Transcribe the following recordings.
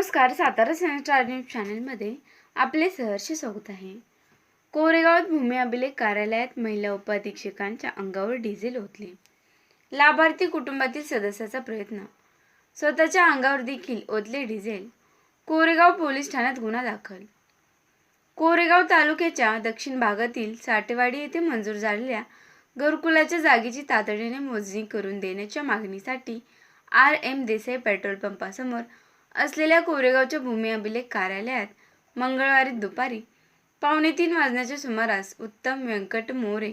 नमस्कार Satara star news चॅनलमध्ये आपले सहर्ष स्वागत आहे. कोरेगावात भूमी अभिलेख कार्यालयात महिला उपाधीक्षकांच्या अंगावर डिझेल ओतले. लाभार्थी कुटुंबातील सदस्याचा प्रयत्न. स्वतःच्या अंगावर देखील ओतले डिझेल. कोरेगाव पोलीस ठाण्यात गुन्हा दाखल. कोरेगाव तालुक्याच्या दक्षिण भागातील साठेवाडी येथे मंजूर झालेल्या घरकुलाच्या जागेची तातडीने मोजणी करून देण्याच्या मागणीसाठी आर एम देसाई पेट्रोल पंपासमोर असलेल्या कोरेगावच्या भूमी अभिलेख कार्यालयात मंगळवारी दुपारी पावणे तीन वाजण्याच्या सुमारास उत्तम व्यंकट मोरे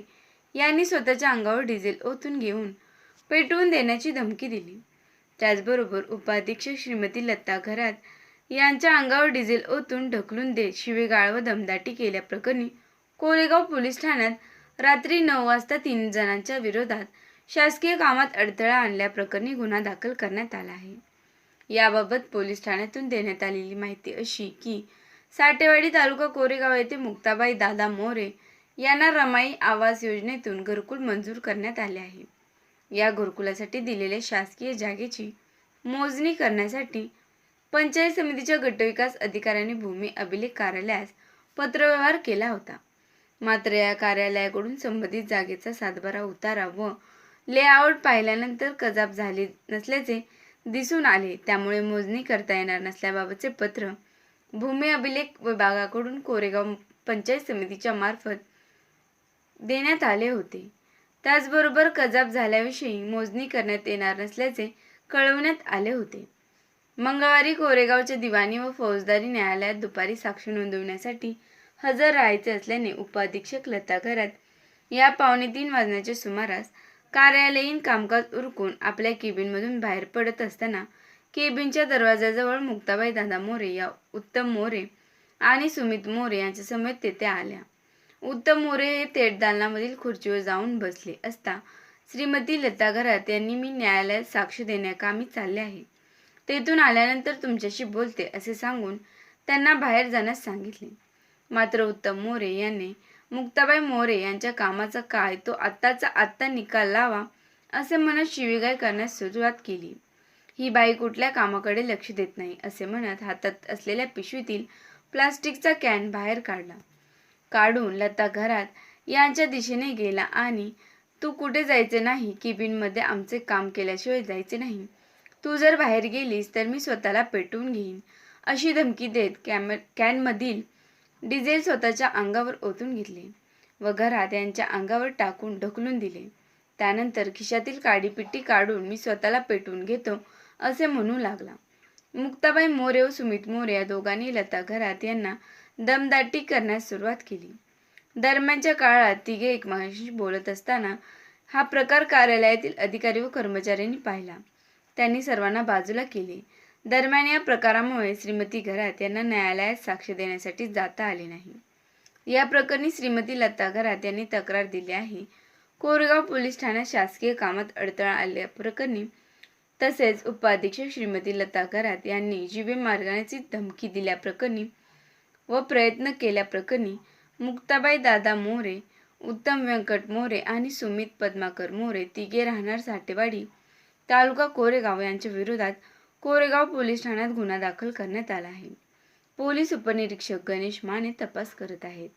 यांनी स्वतःच्या अंगावर डिझेल ओतून घेऊन पेटवून देण्याची धमकी दिली. त्याचबरोबर उपाधीक्षक श्रीमती लता घरात यांच्या अंगावर डिझेल ओतून ढकलून देत शिवेगाळ व दमदाटी केल्याप्रकरणी कोरेगाव पोलीस ठाण्यात रात्री नऊ वाजता तीन जणांच्या विरोधात शासकीय कामात अडथळा आणल्याप्रकरणी गुन्हा दाखल करण्यात आला आहे. याबाबत पोलीस ठाण्यातून देण्यात आलेली माहिती अशी की साठेवाडी तालुका कोरेगाव येथे मुक्ताबाई दादा मोरे यांना रमाई आवास योजनेतून घरकुल मंजूर करण्यात आले आहे. या घरकुलासाठी दिलेल्या शासकीय जागेची मोजणी करण्यासाठी पंचायत समितीच्या गटविकास अधिकाऱ्यांनी भूमी अभिलेख कार्यालयास पत्रव्यवहार केला होता. मात्र या कार्यालयाकडून संबंधित जागेचा सातबारा उतारा व लेआउट पाहिल्यानंतर कजाब झाले नसल्याचे दिसून आले. त्यामुळे मोजणी करता येणार नसल्याबाबतचे पत्र भूमी अभिलेख विभागाकडून कोरेगाव पंचायत समितीच्या मार्फत देण्यात आले होते. त्याचबरोबर कजाब झाल्याविषयी मोजणी करण्यात येणार नसल्याचे कळवण्यात आले होते. मंगळवारी कोरेगावच्या दिवाणी व फौजदारी न्यायालयात दुपारी साक्ष नोंदवण्यासाठी हजर राहायचे असल्याने उपाधीक्षक लता घरात या पावणे तीन वाजण्याच्या सुमारास कार्यालयीन कामकाज उरकून आपल्या केबिनमधून बाहेर पडत असताना केबिनच्या दरवाजाजवळ मुक्ताबाई दादा मोरे या उत्तम मोरे आणि सुमित मोरे यांच्या समेत तेथे आल्या. उत्तम मोरे हे थेट दालनामधील खुर्चीवर जाऊन बसले असता श्रीमती लता घरात यांनी मी न्यायालयात साक्ष देण्याकामी चालले आहे. तेथून आल्यानंतर तुमच्याशी बोलते असे सांगून त्यांना बाहेर जाण्यास सांगितले. मात्र उत्तम मोरे यांनी मुक्ताबाई मोरे यांच्या कामाचा काय तो आत्ताचा आत्ता निकाल लावा असे म्हणत शिवीगाय करण्यास सुरुवात केली. ही बाई कुठल्या कामाकडे लक्ष देत नाही असे म्हणत हातात असलेल्या पिशवीतील प्लास्टिकचा कॅन बाहेर काढला. काढून लता घरात यांच्या दिशेने गेला आणि तू कुठे जायचे नाही? किबिनमध्ये आमचे काम केल्याशिवाय जायचे नाही. तू जर बाहेर गेलीस तर मी स्वतःला पेटवून घेईन. अशी धमकी देत कॅम कॅनमधील डिझेल स्वतःच्या अंगावर ओतून घेतले व घरात यांच्या अंगावर टाकून ढकलून दिले. त्यानंतर खिशातील काडीपिट्टी काढून मी स्वतःला पेटवून घेतो असे म्हणू लागला. मुक्ताबाई मोरे व सुमित मोरे या दोघांनी लता घरात यांना दमदाटी करण्यास सुरुवात केली. दरम्यानच्या काळात तिघे एकमेकांशी बोलत असताना हा प्रकार कार्यालयातील अधिकारी व कर्मचाऱ्यांनी पाहिला. त्यांनी सर्वांना बाजूला केले. दरम्यान या प्रकारामुळे श्रीमती घरात यांना न्यायालयात साक्ष देण्यासाठी जाता आले नाही. या प्रकरणी श्रीमती लता घरात यांनी तक्रार दिली आहे. कोरेगाव पोलीस ठाण्यात शासकीय कामात अडथळा आल्याप्रकरणी तसेच उपाधीक्षक श्रीमती लता घरात यांनी जीवे मारण्याची धमकी दिल्याप्रकरणी व प्रयत्न केल्याप्रकरणी मुक्ताबाई दादा मोरे उत्तम व्यंकट मोरे आणि सुमित पद्माकर मोरे तिघे राहणार साठेवाडी तालुका कोरेगाव यांच्या विरोधात कोरेगाव पोलीस ठाण्यात गुन्हा दाखल करण्यात आला आहे. पोलीस उपनिरीक्षक गणेश माने तपास करत आहेत.